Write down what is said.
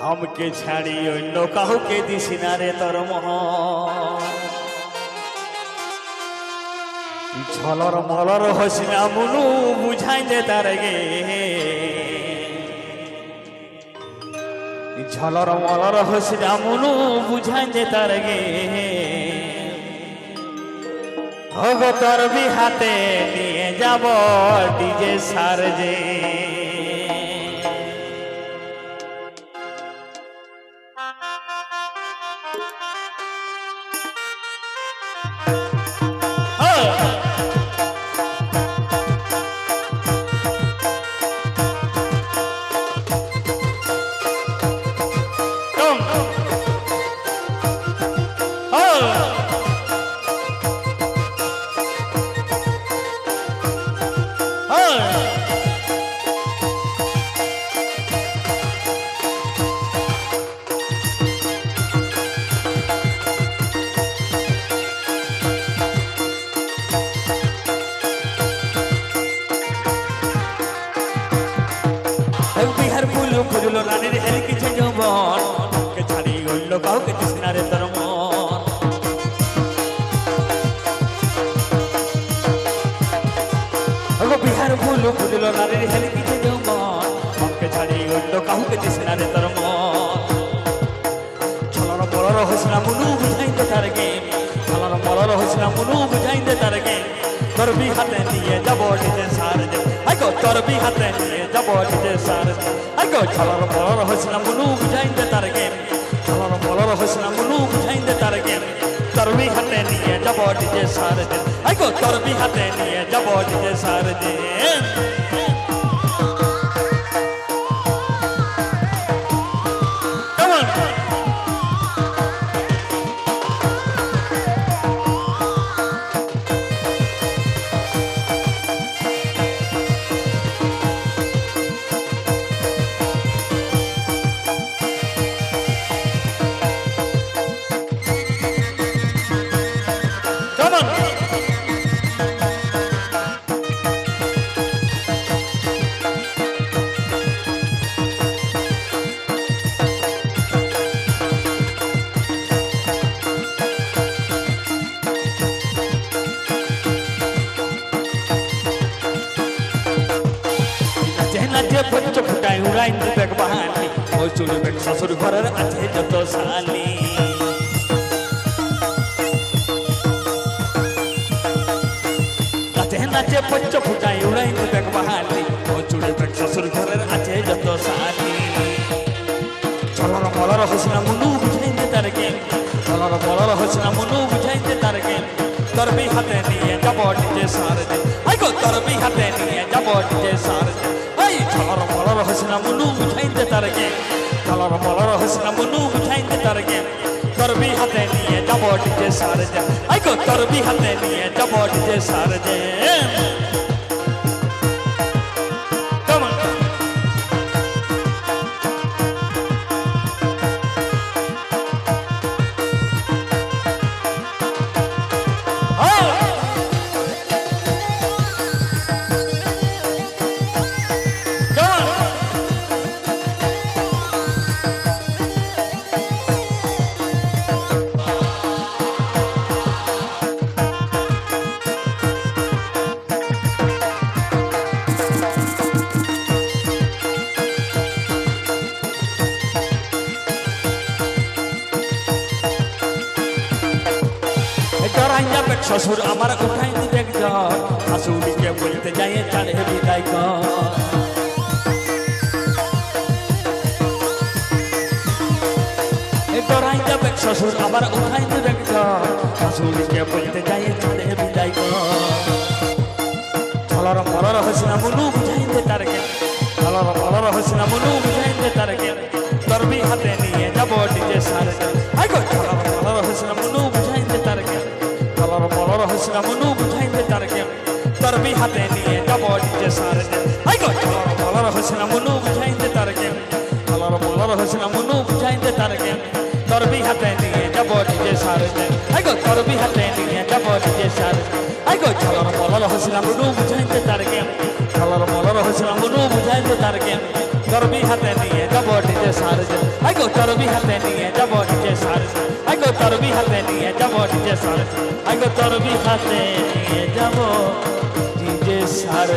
আমাকে ছাড়ি অন্য কাউকে দিস না রে তোর তুই ছলর মলর হসিনা মুনু, বুঝাই দে তার গে। ছলর মলর হসিনা মুনু, বুঝাই দে তার গে। ভগ তোর বিহাতে নিয়ে যাব, ডিজে সার যে ফুল রানীর হেল কিছু যৌবন কে ছাড়ি অন্য কাউকে তৃষ্ণারে তোর মন। বিহার ভুল, খুঁজল রানীর হেল কিছু যৌবন কে ছাড়ি অন্য কাউকে তৃষ্ণারে তোর তোর বি হাতে নিয়ে যাব নিজে সার দেব আইগো তোর বি হাতে নিয়ে যাব নিজে সার দে আইগো ছলর পলর হসনা মুনু বুঝাইতে তার গেম ছলর পলর হসনা মুনু বুঝাইতে তার গেম তোর বি হাতে নিয়ে যাব নিজে সার দে যে পঞ্চ ফুটাই উড়াই বেগ বাহানি। ও চুল বেগ শ্বশুর ঘরের আছে যত শালি। নাচে নাচে পঞ্চ ফুটাই উড়াই বেগ বাহানি। ও চুল বেগ শ্বশুর ঘরের আছে যত শালি। চলর মলর হসনা মুনু বুঝাইতে তার গেম চলর মলর হসনা মুনু বুঝাইতে তার গেম তোর বি হাতে নিয়ে যাব ডিজে সার আই গো তোর বি হাতে নিয়ে যাব ডিজে সার দে চলর মলর হসনা মুনু বুঝাইতে তার গেম চলর মলর হসনা মুনু বুঝাইতে তার গেম তোর বি হাতে নিয়ে যাব শ্বশুর আমার কোথায় জ্বর শাশুড়িকে বলতে যাই চাড়ে বিদায় কর। শ্বশুর আবার উঠাই দিবে শাশুড়িকে বলতে যাই চাড়ে বিদায় কর। ছলর হয়েছে না মনু মলর হসিনা মনু বুঝাইতে তার গে তরবি হাতে নিয়ে যাব ডিজে সার মলর হসিনা মনু বুঝাইতে তার গে ছলর মলর হসিনা মনু বুঝাইতে তার গে তরবি হাতে নিয়ে যাব ডিজে সার আই গো তরবি হাতে নিয়ে যাব ডিজে সার আই গো ছলর মলর হসিনা মনু বুঝাইতে তার গে ছলর মলর হসিনা মনু বুঝাইতে তার গে তরবি হাতে নিয়ে যাব ডিজে সার আই আইগো তরবি হাতে নিয়ে যাব ডিজে সার আইগো ডিজে সার। আগে তরবি হাতে নিয়ে যাব সার